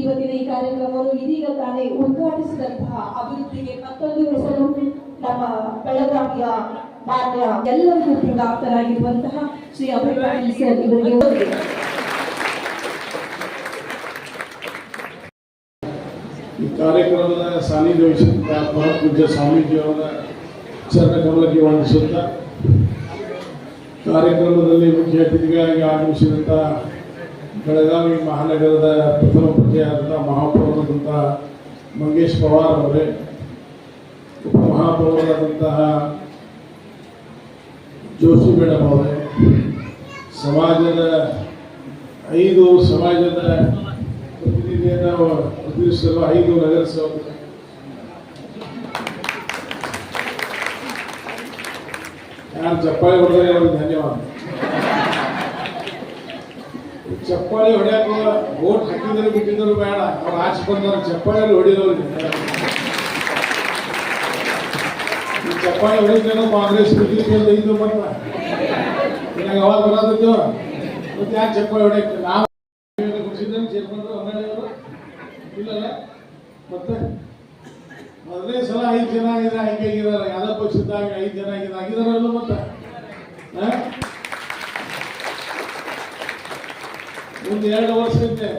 ಇವತ್ತಿನ ಈ ಕಾರ್ಯಕ್ರಮವನ್ನು ಇದೀಗ ತಾನೇ ಉದ್ಘಾಟಿಸಿದಂತಹ ಅಭಿವೃದ್ಧಿಗೆ ಮತ್ತೊಂದು ಹೆಸರು ನಮ್ಮ ಬೆಳಗಾವಿಯ ಮಾನ್ಯ ಎಲ್ಲರಿಗೂ ಪ್ರಾಪ್ತರಾಗಿರುವಂತಹ ಶ್ರೀ ಅಭಿಪ್ರಾಯ ಸರ್ ಇವರಿಗೆ ಈ ಕಾರ್ಯಕ್ರಮದ ಸಾನ್ನಿಧ್ಯ ವಹಿಸಿದಂಥ ಪೂಜ್ಯ ಸ್ವಾಮೀಜಿಯವರ ಚರಣ ಕಮಲಕ್ಕೆ ವಂದಿಸುತ್ತಾ ಕಾರ್ಯಕ್ರಮದಲ್ಲಿ ಮುಖ್ಯ ಅತಿಥಿಗಳಾಗಿ ಆಗಮಿಸಿದಂಥ ಬೆಳಗಾವಿ ಮಹಾನಗರದ ಪ್ರಥಮ ಪ್ರಜೆಯಾದಂಥ ಮಹಾಪೌರರಾದಂಥ ಮಂಗೇಶ್ ಪವಾರ್ ಅವರೇ, ಉಪಮಹಾಪೌರರಾದಂತಹ ಜೋಶಿ ಮೇಡಮ್ ಅವರೇ, ಸಮಾಜದ ಐದು ಸಮಾಜದ ಪ್ರತಿನಿಧಿಯನ್ನು ಪ್ರತಿನಿಧಿಸಲು ಐದು ನಗರಸಭೆ. ಯಾರು ಚಪ್ಪಾಳೆ ಹೊಡೆದರೆ ಅವರಿಗೆ ಧನ್ಯವಾದ. ಚಪ್ಪಾಳೆ ಹೊಡ್ಯಾಕ ಓಟ್ ಹಾಕಿದ್ರು ಬಿಟ್ಟಿದ್ರು ಬೇಡ. ಅವ್ರು ಆಚೆ ಬಂದವ್ರು ಚಪ್ಪಾಳಿಯಲ್ಲಿ ಈ ಚಪ್ಪಾಳಿ ಹೊಡಿತೇನೋ ಕಾಂಗ್ರೆಸ್ ಬಿಟ್ಟಿದ್ದು ಇದ್ದು ಬಂದ ಇನ್ನಾಗ ಅವಾಗ ಬರೋದಿತ್ತು ಮತ್ತೆ ಯಾಕೆ ಚಪ್ಪಾಳಿ ಹೊಡೆಯಕ್ಕೆ ನಾವು ಖುಷಿದ್ರೆ ಸೇರ್ಕೊಂಡ್ರು ಅಂಗಡಿಯವರು ಇಲ್ಲಲ್ಲ? ಮತ್ತೆ? ಮೊದಲನೇ ಸಲ ಐದು ಜನ ಆಗಿದ್ರೆ ಹಂಗೆ ಆಗಿದ್ದಾರೆ ಯಾವ್ದೋ ಪಕ್ಷದಾಗ ಐದು ಜನ ಆಗಿದ್ರೆ ಆಗಿದಾರಲ್ಲ ಮತ್ತೆ? ಆ? ಮುಂದೆ ಎರಡು ವರ್ಷ ಇದ್ದೆ.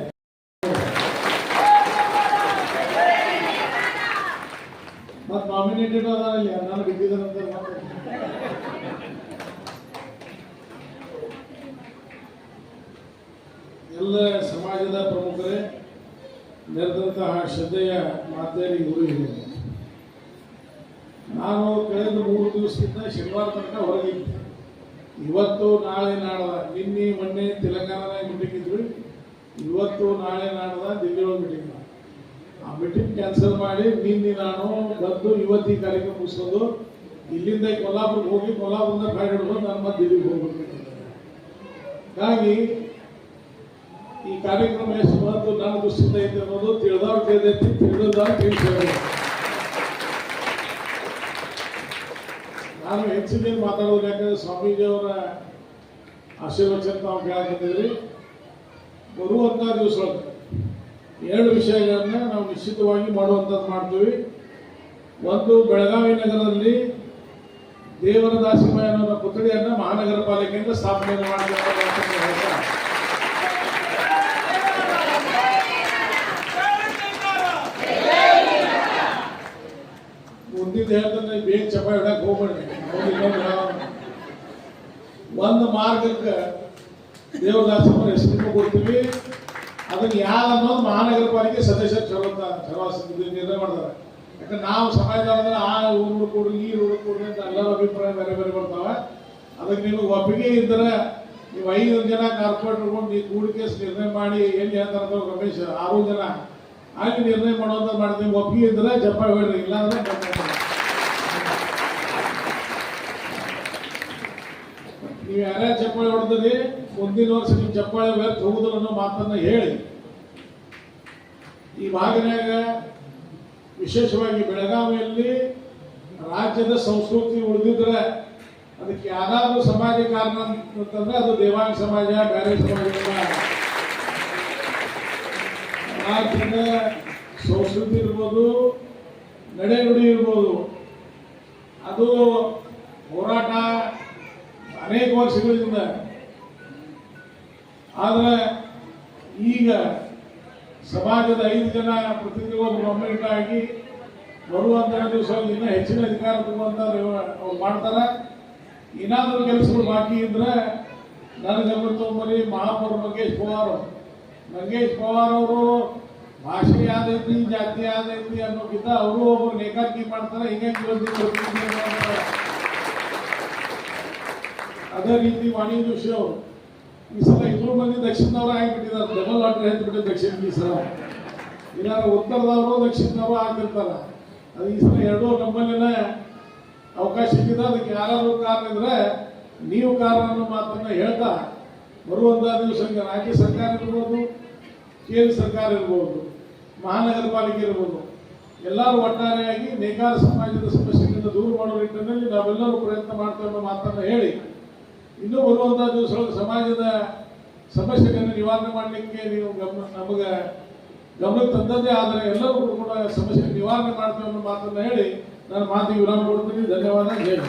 ಮತ್ತೆ ನಾಮಿನೇಟೆಡ್ ಅದಾವಲ್ಲ ನಾನು ಬಿದ್ದಿದ್ದಾರಂತ ಮತ್ತೆ ಎಲ್ಲ ಸಮಾಜದ ಪ್ರಮುಖರೇ ನೆರೆದಂತಹ ಶ್ರದ್ಧೆಯ ಮಾತೇರಿ ಗುರು ಇದೆ. ನಾನು ಕಳೆದ ಮೂರು ದಿವಸದಿಂದ ಶನಿವಾರ ತನಕ ಹೊರಗಿದ್ದೆ. ಇವತ್ತು, ನಾಳೆ ನಾಡದ, ನಿನ್ನೆ, ಮೊನ್ನೆ ತೆಲಂಗಾಣದಾಗ ಮೀಟಿಂಗ್ ಇದ್ವಿ. ಇವತ್ತು, ನಾಳೆ ನಾಡದ ದಿಲ್ಲಿ ಒಳಗೆ ಮೀಟಿಂಗ್ ಆ ಮೀಟಿಂಗ್ ಕ್ಯಾನ್ಸಲ್ ಮಾಡಿ ನಿನ್ನೆ ನಾನು ಬಂದು ಇವತ್ತು ಈ ಕಾರ್ಯಕ್ರಮ ಮುಗಿಸೋದು ಇಲ್ಲಿಂದ ಕೊಲ್ಲಾಪುರಕ್ಕೆ ಹೋಗಿ ಕೊಲ್ಲಾಪುರದಿಂದ ಫ್ಲೈಟ್ ಹಿಡ್ಕೊಂಡು ನಾನು ಮತ್ತೆ ದಿಲ್ಲಿಗೆ ಹೋಗ್ಬೇಕು. ಹಾಗಾಗಿ ಈ ಕಾರ್ಯಕ್ರಮ ಎಷ್ಟು ಬಂತು ನನ್ನ ದೃಷ್ಟಿಯಿಂದ ಅನ್ನೋದು ತಿಳಿದವ್ರು ತಿಳಿದೈತಿ, ತಿಳಿದವ್ರು ತಿಳಿಸ್ಬೇಕು ನಾನು ಹೆಚ್ಚಿನ ಮಾತಾಡೋದು ಯಾಕಂದ್ರೆ ಸ್ವಾಮೀಜಿಯವರ ಆಶೀರ್ವಚನ ನಾವು ಕೇಳಕತ್ತಿದ್ರಿ. ಬರುವಂಥ ದಿವಸಗಳು, ಎರಡು ವಿಷಯಗಳನ್ನ ನಾವು ನಿಶ್ಚಿತವಾಗಿ ಮಾಡುವಂಥದ್ದು ಮಾಡ್ತೀವಿ. ಒಂದು, ಬೆಳಗಾವಿ ನಗರದಲ್ಲಿ ದೇವರ ದಾಸಿಮಯ್ಯನವರ ಪುತ್ಥಳಿಯನ್ನು ಮಹಾನಗರ ಪಾಲಿಕೆಯಿಂದ ಸ್ಥಾಪನೆ ಮಾಡಬೇಕು ಮುಂದಿದ್ದು ಹೇಳ್ತಾನೆ ಬೇಗ ಚಪ ಇಡಕ್ ಹೋಗ್ಬೇಡ್ರಿ. ಒಂದು ಮಾರ್ಗಕ್ಕೆ ದೇವದಾಸರು ಹೆಸರು ಕೊಡ್ತೀವಿ. ಅದನ್ನ ಯಾರು ಅನ್ನೋದು ಮಹಾನಗರ ಪಾಲಿಕೆ ಸದಸ್ಯರು ಚಲೋ ಚಲವಾಸ ನಿರ್ಣಯ ಮಾಡ್ತಾರೆ. ಯಾಕಂದ್ರೆ ನಾವು ಸಮಾಜದೊಳಗೆ ಆ ಊರು ಕೊಡ್ರಿ ಈ ಊರು ಕೊಡ್ರಿ ಅಂತ ಎಲ್ಲರ ಅಭಿಪ್ರಾಯ ಬೇರೆ ಬೇರೆ ಬರ್ತಾವೆ. ಅದಕ್ಕೆ ನಿಮಗೆ ಒಪ್ಪಿಗೆ ಇದ್ದರೆ ನೀವು ಐದು ಜನ ಕಾರ್ಪೊರೇಟರ್ಗಳು ನೀವು ಕೂಡಿಕೆ ನಿರ್ಣಯ ಮಾಡಿ ಏನು ಹೇಳ್ತಾರೆ ರಮೇಶ್, ಆರು ಜನ. ಆಗಿ ನಿರ್ಣಯ ಮಾಡುವಂತ ಮಾಡ್ತೀವಿ ಒಪ್ಪಿಗೆ ಇದ್ರೆ ಜಪ್ಪ ಹೇಳ್ರಿ ಇಲ್ಲಾಂದ್ರೆ ಜಪ್ಪ ಬೇಡ. ನೀವು ಅರೆ ಚಪ್ಪಾಳೆ ಹೊಡೆದ್ರಿ ಮುಂದಿನ ವರ್ಷ ನಿಮ್ ಚಪ್ಪಾಳೆ ವ್ಯರ್ಥ ಹೋಗುದಿಲ್ಲ ಅನ್ನೋ ಮಾತನ್ನ ಹೇಳಿ. ಈ ಭಾಗನ್ಯಾಗ ವಿಶೇಷವಾಗಿ ಬೆಳಗಾವಿಯಲ್ಲಿ ರಾಜ್ಯದ ಸಂಸ್ಕೃತಿ ಉಳಿದಿದ್ರೆ ಅದಕ್ಕೆ ಯಾರಾದ್ರೂ ಸಮಾಜ ಕಾರಣ ಅಂತಂದ್ರೆ ಅದು ದೇವಾಂಗ ಸಮಾಜ ಬೇರೆ ರಾಜ್ಯದ ಸಂಸ್ಕೃತಿ ಇರ್ಬೋದು, ನಡೆನುಡಿ ಇರ್ಬೋದು. ಅದು ಹೋರಾಟ ಅನೇಕ ಸಿಗೋದ್ರಿಂದ ಆದ್ರೆ ಈಗ ಸಮಾಜದ ಐದು ಜನ ಪ್ರತಿನಿಧಿಗಳು ಗೌರ್ಮೆಂಟ್ ಆಗಿ ಬರುವಂತಹ ದಿವಸ ಇನ್ನೂ ಹೆಚ್ಚಿನ ಅಧಿಕಾರ ತುಂಬುವಂತ ಅವ್ರು ಮಾಡ್ತಾರೆ. ಏನಾದರೂ ಕೆಲಸಗಳು ಬಾಕಿ ಇದ್ರೆ ನನಗೆ ಗಮನ ತಗೊಂಬರಿ ಮಹಾಪೌರ ಮಂಗೇಶ್ ಪವಾರ್ ಮಂಗೇಶ್ ಪವಾರ್ ಅವರು ಭಾಷೆ ಯಾವ್ದೈತಿ ಜಾತಿ ಯಾವ್ದೈತಿ ಅನ್ನೋಕ್ಕಿಂತ ಅವರು ಒಬ್ಬರು ನೇಕಾರಿಕೆ ಮಾಡ್ತಾರೆ ಹಿಂಗೇನು ಅದೇ ರೀತಿ ವಾಣಿ ಜೋಶಿ ಈ ಸಲ ಇಬ್ಬರು ಮಂದಿ ದಕ್ಷಿಣದವರು ಆಗಿಬಿಟ್ಟಿದ್ದಾರೆ. ಡಬಲ್ ಆರ್ಡರ್ ಹೇಳ್ಬಿಟ್ಟು ದಕ್ಷಿಣ ಈ ಸಲ. ಇಲ್ಲ ಉತ್ತರದವರು ದಕ್ಷಿಣದವರು ಆಗಿರ್ತಾರೆ. ಅದು ಈ ಸಲ ಎರಡೂ ನಮ್ಮಲ್ಲಿನೇ ಅವಕಾಶ ಸಿಕ್ಕಿದೆ. ಅದಕ್ಕೆ ಯಾರಾದರೂ ಕಾರಣ ಇದ್ರೆ ನೀವು ಕಾರಣ ಅನ್ನೋ ಹೇಳ್ತಾ ಬರುವಂತ ದಿವಸ ರಾಜ್ಯ ಸರ್ಕಾರ ಇರ್ಬೋದು, ಕೇಂದ್ರ ಸರ್ಕಾರ ಇರ್ಬೋದು, ಮಹಾನಗರ ಪಾಲಿಕೆ ಇರ್ಬೋದು, ಎಲ್ಲರೂ ಒಟ್ಟಾರೆಯಾಗಿ ನೇಕಾರ ಸಮಾಜದ ಸಮಸ್ಯೆಗಳಿಂದ ದೂರ ಮಾಡುವ ನಿಟ್ಟಿನಲ್ಲಿ ನಾವೆಲ್ಲರೂ ಪ್ರಯತ್ನ ಮಾಡ್ತೇವೆ ಅನ್ನೋ ಮಾತನ್ನು ಹೇಳಿ ಇನ್ನೂ ಬರುವಂತಹ ದಿವಸಗಳು ಸಮಾಜದ ಸಮಸ್ಯೆಗಳನ್ನು ನಿವಾರಣೆ ಮಾಡಲಿಕ್ಕೆ ನೀವು ಗಮನ ನಮಗೆ ಗಮನಕ್ಕೆ ತಂದದ್ದೇ ಆದರೆ ಎಲ್ಲರೂ ಕೂಡ ಸಮಸ್ಯೆ ನಿವಾರಣೆ ಮಾಡ್ತೇವೆ ಅನ್ನೋ ಮಾತನ್ನ ಹೇಳಿ ನಾನು ಮಾತಿಗೆ ವಿರಾಮ ಕೊಡ್ತೀನಿ ಧನ್ಯವಾದ ಹೇಳಿ.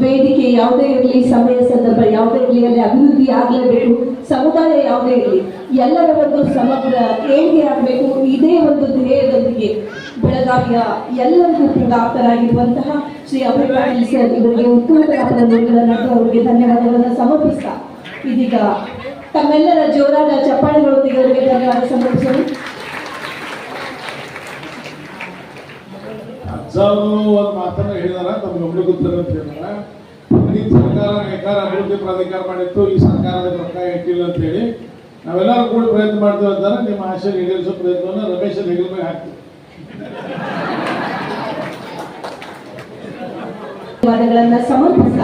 ವೇದಿಕೆ ಯಾವುದೇ ಇರಲಿ, ಸಮಯ ಸಂದರ್ಭ ಯಾವುದೇ ಇರಲಿ, ಅಲ್ಲಿ ಅಭಿವೃದ್ಧಿ ಆಗಲೇಬೇಕು, ಸಮುದಾಯ ಯಾವುದೇ ಇರಲಿ, ಎಲ್ಲರ ಒಂದು ಸಮಗ್ರ, ಏಳಿಗೆ ಆಗಬೇಕು, ಇದೇ ಒಂದು ಧ್ಯೇಯದೊಂದಿಗೆ ಬೆಳಗಾವಿಯ ಎಲ್ಲರಿಗೂ ಕೂಡ ಆಪ್ತರಾಗಿರುವಂತಹ ಶ್ರೀ ಅಭಯ್ ಸರ್ ಇವರಿಗೆ ಉತ್ತಮ ಕಲಾಪದ ನುಡಿಗಳನ್ನು ಅವರಿಗೆ ಧನ್ಯವಾದಗಳನ್ನು ಸಮರ್ಪಿಸ್ತಾ ಇದೀಗ ತಮ್ಮೆಲ್ಲರ ಜೋರಾದ ಚಪ್ಪಾಳೆಗಳೊಂದಿಗೆ ಅವರಿಗೆ ಧನ್ಯವಾದ ಸಮರ್ಪಿಸಲು. ಹೇಳಿದಾರ ತಮ್ಮ ಸರ್ಕಾರ ನೇಕಾರ ಅಭಿವೃದ್ಧಿ ಪ್ರಾಧಿಕಾರ ಮಾಡಿತ್ತು, ಈ ಸರ್ಕಾರದ ರೊಕ್ಕ ಇಟ್ಟಿಲ್ಲ ಅಂತ ಹೇಳಿ ನಾವೆಲ್ಲರೂ ಕೂಡ ಪ್ರಯತ್ನ ಮಾಡ್ತೀವಿ ಅಂತಾರೆ. ನಿಮ್ಮ ಆಶೆ ಈಡೇರಿಸೋ ಪ್ರಯತ್ನವನ್ನು ರಮೇಶ್ ಹೆಗಲ್ ಹಾಕ್ತೀವಿ. ಧನ್ಯವಾದಗಳನ್ನ ಸಮರ್ಪಿಸ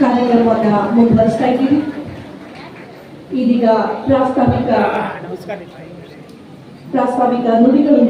ಕಾರ್ಯಕ್ರಮವನ್ನ ಮುಂದುವರಿಸ್ತಾ ಇದ್ದೀವಿ. ಇದೀಗ ಪ್ರಾಸ್ತಾವಿಕ ಪ್ರಾಸ್ತಾವಿಕ ನುಡಿಗಳು